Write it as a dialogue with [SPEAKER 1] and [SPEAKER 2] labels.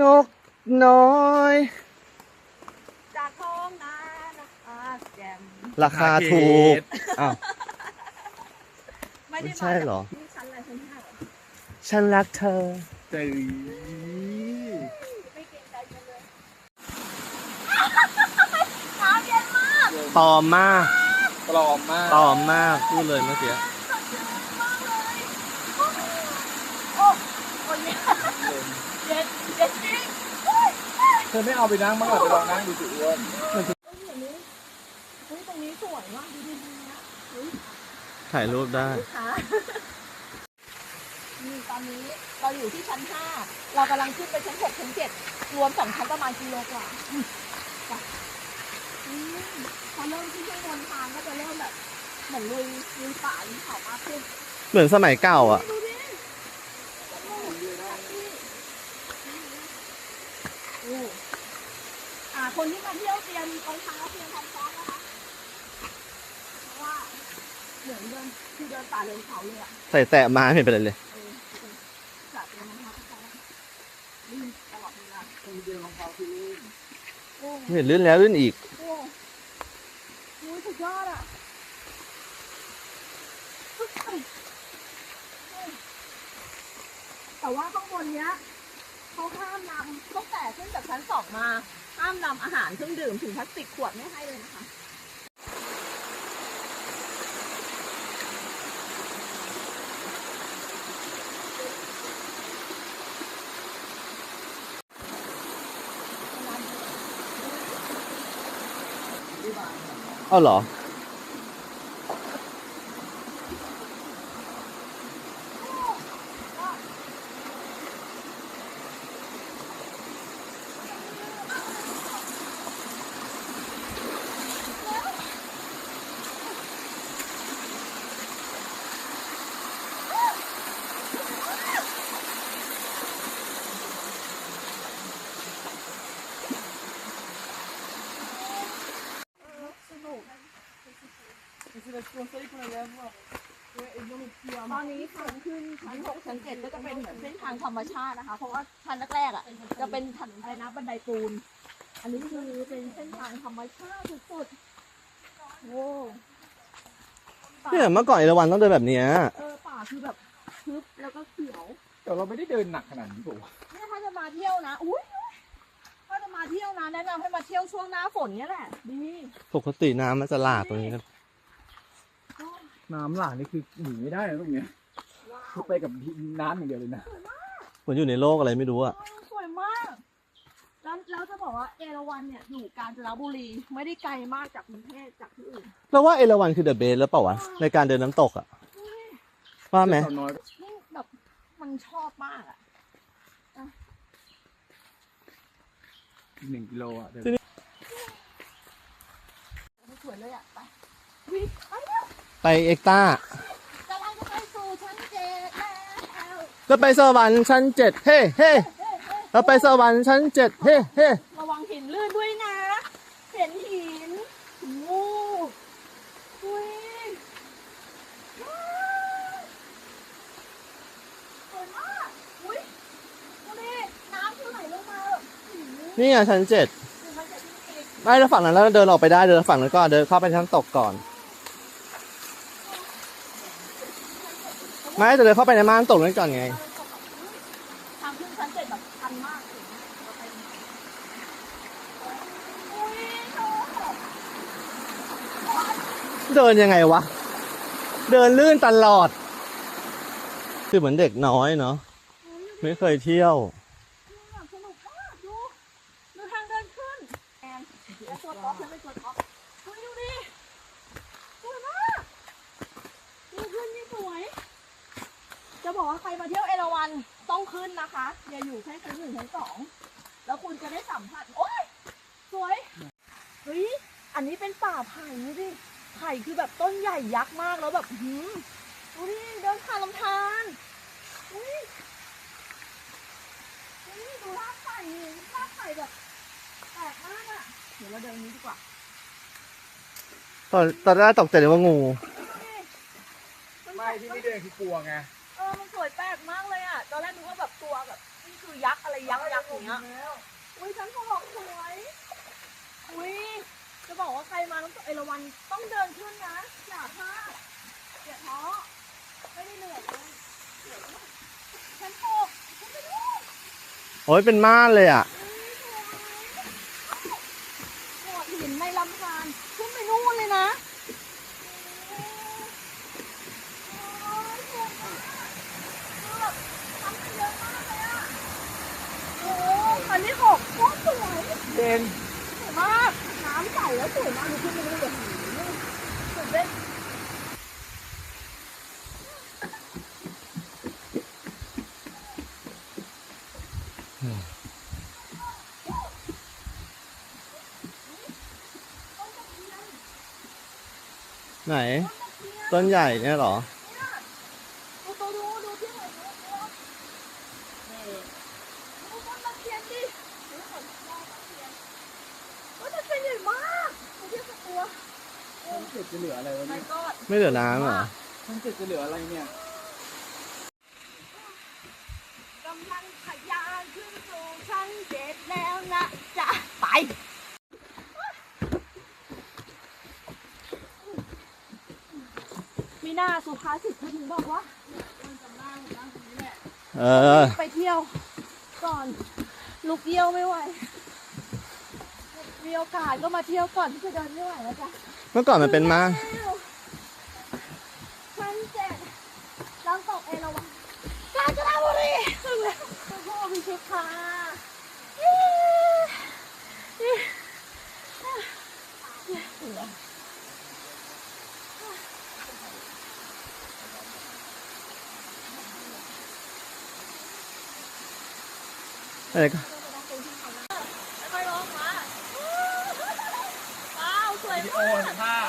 [SPEAKER 1] นกน้อย
[SPEAKER 2] จากท้องนานะคะแกม
[SPEAKER 1] ราคาถูกอ้าว
[SPEAKER 2] ไม่ได้
[SPEAKER 1] ไม่ใช่เหรอ
[SPEAKER 2] มาจากที่ชั้นอะไรชั้นห้าเหรอ
[SPEAKER 1] ฉันรักเธอ
[SPEAKER 3] เจ๋ย
[SPEAKER 2] ไม่เกรงใจกันเลยน้ำเย็นมาก
[SPEAKER 1] ตอมมาก
[SPEAKER 3] ปลอมมาก
[SPEAKER 1] ตอมมากพูดเลยเมื่อกี้
[SPEAKER 2] สดชื่นมากเลยโอ้โอ้ยเย็นเย็น เย็นจริงโอ้ย
[SPEAKER 3] เธอไม่เอาไปนั่งบ้างเหรอไปลองนั่งดูสิอ้วน
[SPEAKER 2] เฮ้ยอย่างนี้เฮ้ยตรงนี้สวยมากดูดิดูนะเฮ้ย
[SPEAKER 1] ถ่ายรูปได้
[SPEAKER 2] ค่ะนี่ตอนนี้เราอยู่ที่ชั้นห้า เรากำลังขึ้นไปชั้นหกชั้นเจ็ดรวมสองชั้นประมาณกิโลกว่าอืมจ้ะอืมพอเริ่มขึ้นข้างบนทางก็จะเริ่มแบบเหมือนลุยลุยป่าลุยเขามากขึ้น
[SPEAKER 1] เหมือนสมัยเก่าอะ
[SPEAKER 2] ดูดิโอ้โหโอ้อ่า คนที่มาเที่ยวเตรียมรองเท้าเตรียมความพร้อมนะคะเพราะว่าเหมือนเดินคือเดินป่าเดินเขาเลยอะ
[SPEAKER 1] ใส่แตะมาไม่เป็นไรเลย
[SPEAKER 2] เออจัดเตรียมรองเท้าพร้อมลื่นตลอดเวลา
[SPEAKER 3] ต้องเดินรองเท้าที่ลื่น
[SPEAKER 2] โอ้
[SPEAKER 1] เห็นลื่นแล้วลื่นอีก
[SPEAKER 2] โอ้โหสุดยอดอะแต่ว่าข้างบนเนี้ย เขาห้ามนำตั้งแต่ขึ้นจากชั้นสองมาห้ามนำอาหารเครื่องดื่มถึงพลาสติกขวดไม่ให้เลยนะคะ
[SPEAKER 1] เอาเหรอ
[SPEAKER 2] ตอนนี้ทางขึ้นชั้นหกชั้นเจ็ดก็จะเป็นเหมือนเส้นทางธรรมชาตินะคะ เพราะว่าชั้นแรกๆอะจะเป็นถนนอะไรนะบันไดปูน อันนี้คือเป็นเส้นทางธรรมชาติสุดๆโอ้ป่า
[SPEAKER 1] เนี่ยเมื่อก่อนเอราวันต้องเดินแบบเนี้ย
[SPEAKER 2] เออป่าคือแบบทึบแล้วก็เขียว
[SPEAKER 3] แต่เราไม่ได้เดินหนักขนาดนี้ผม
[SPEAKER 2] เนี่ยถ้าจะมาเที่ยวนะอุ้ยถ้าจะมาเที่ยวนะแนะนำให้มาเที่ยวช่วงหน้าฝนเนี่ยแหละดี
[SPEAKER 1] ปกติน้ำมันจะหลากตรงนี้กัน
[SPEAKER 3] น้ำหลากนี่คือหนีไม่ได้นะตรงเนี้ย
[SPEAKER 2] ว้า
[SPEAKER 3] คือ
[SPEAKER 2] ว
[SPEAKER 3] ไปกับน้ำอย่างเดียวเลยนะ
[SPEAKER 1] เหมือนอยู่ในโลกอะไรไม่รู้อะ
[SPEAKER 2] สวยมากแล้วแล้วจะบอกว่าเอราวัณเนี่ยอยู่กาญจนบุรีไม่ได้ไกลมากจากกรุงเทพจากที่อื่น
[SPEAKER 1] แล้วว่าเอราวันคือเดอะเบสแล้วเปล่าวะในการเดินน้ำตกอะว่าไหม
[SPEAKER 3] เจ้าน้อย
[SPEAKER 2] นี่แบบมันชอบมากอะ
[SPEAKER 3] หนึ่งกิโลอะเดิน
[SPEAKER 2] สวยเลยอะไปวิไปแล้ว
[SPEAKER 1] ไปเอ็กต้ากำ
[SPEAKER 2] ลังจะไปสู่ชั้นเจ็ดแล้ว
[SPEAKER 1] จะไปสวรรค์ชั้นเจ็ดเฮ้เฮ้
[SPEAKER 2] เฮ้เฮ้
[SPEAKER 1] เราไปสวรรค์ชั้นเจ็ดเฮ้เฮ้
[SPEAKER 2] ระวังหินลื่นด้วยนะ เห็นหินงูอุ้ยว้าวสวยมากอุ้ยดูดิน้ำคือไหลลงมาแบบหืม
[SPEAKER 1] นี่ไงชั้นเจ็ด
[SPEAKER 2] ถึงมันจะมีอีก
[SPEAKER 1] ไม่แล้วฝั่งนั้นแล้วเดินออกไปได้เดินฝั่งนั้นก็เดินเข้าไปชั้นตกก่อน ไม่จะเดินเข้าไปในม่านตกนั้นก่อนไง
[SPEAKER 2] ทางขึ้นชั้นเจ็ดแบบชันมากเลยเราไปอุ้ยโถ
[SPEAKER 1] เดินยังไงวะ เดินลื่นตลอด คือเหมือนเด็กน้อยเนาะไม่เคยเที่ยว
[SPEAKER 2] แบบสนุกมากดูดูทางเดินขึ้นแอนแล้วตัวท็อปฉันเป็นตัวท็อปเฮ้ยดูดิสวยมากดูขึ้นนี่สวย จะบอกว่าใครมาเที่ยวเอราวัณต้องขึ้นนะคะ อย่าอยู่แค่ชั้นหนึ่งชั้นสองแล้วคุณจะได้สัมผัส โอ้ยสวยเฮ้ยอันนี้เป็นป่าไผ่ดูดิไผ่คือแบบต้นใหญ่ยักษ์มากแล้วแบบหืมดูดิเดินผ่านลำธารอุ้ยอุ้ยดูรากไผ่รากไผ่แบบแปลกมากอะ เดี๋ยวเราเดินนี้ดีกว่า
[SPEAKER 1] ตอนตอนแรกตกใจเลยว่างู
[SPEAKER 2] ดูดิน
[SPEAKER 3] ไม่ที่ไม่เดินคือกลัวไง
[SPEAKER 2] เออ มันสวยแปลกมากเลยอะ ตอนแรกนึกว่าแบบตัวแบบนี่คือคือยักษ์อะไรยักษ์ยักษ์อย่างเงี้ย อุ้ยชั้นหกสวย อุ้ยจะบอกว่าใครมาต้องเอราวันต้องเดินขึ้นนะอย่าพลาดอย่าท้อไม่ได้เหนื่อยเลยชั้นหกชั้นไปดู
[SPEAKER 1] โอ้ยเป็นม่านเลยอะ
[SPEAKER 2] โขดหินในลำธารขึ้นไปนู่นเลยนะโอ้ยสวยมากคือแบบทำกันเยอะมากเลยอะโอ้อันนี้หกโคตรสวย
[SPEAKER 3] เด่น
[SPEAKER 2] สวยมากน้ำใสแล้วสวยมากดูขึ้นไปดูเลยสุดเด็ด
[SPEAKER 1] ไหน ต้นใหญ่เนี่ยหรอ
[SPEAKER 2] ดูตัวดูดูที่ไหนดูดูนี่ดูต้นตะเคียนดิดูขนมองตะเคียนโอ้ยตะเคียนใหญ่มากดูที่ตัว
[SPEAKER 3] ช่อง เจ็ดจะเหลืออะไรวะ
[SPEAKER 2] ไม่
[SPEAKER 3] เนี่ย
[SPEAKER 2] ก็
[SPEAKER 1] ไม่เหลือน้ำเหรอ
[SPEAKER 3] ช่องเจ็ดจะเหลืออะไรเนี่ย
[SPEAKER 2] กำลังขยานขึ้นสู่ชั้นเจ็ดแล้วนะจะไปมีหน้าสุภาษิตเขาถึงบอกว่ามันจำหน้าผมนั่งตรงนี้แหละ
[SPEAKER 1] เออ
[SPEAKER 2] ไปเที่ยวก่อนลูกเยี่ยวไม่ไหว มีโอกาสก็มาเที่ยวก่อนที่จะเดินไม่ไหวแล้วจ้ะ
[SPEAKER 1] เมื่อก่อนมันเป็นม่า
[SPEAKER 2] วันเจ็ดน้ำตกเอราวัณกาญจนบุรีถึงแล้วคุณพ่อพิชิตค่ะ
[SPEAKER 1] อะไรก็
[SPEAKER 3] โอก เห็นภาพ
[SPEAKER 2] เออ
[SPEAKER 3] เปิด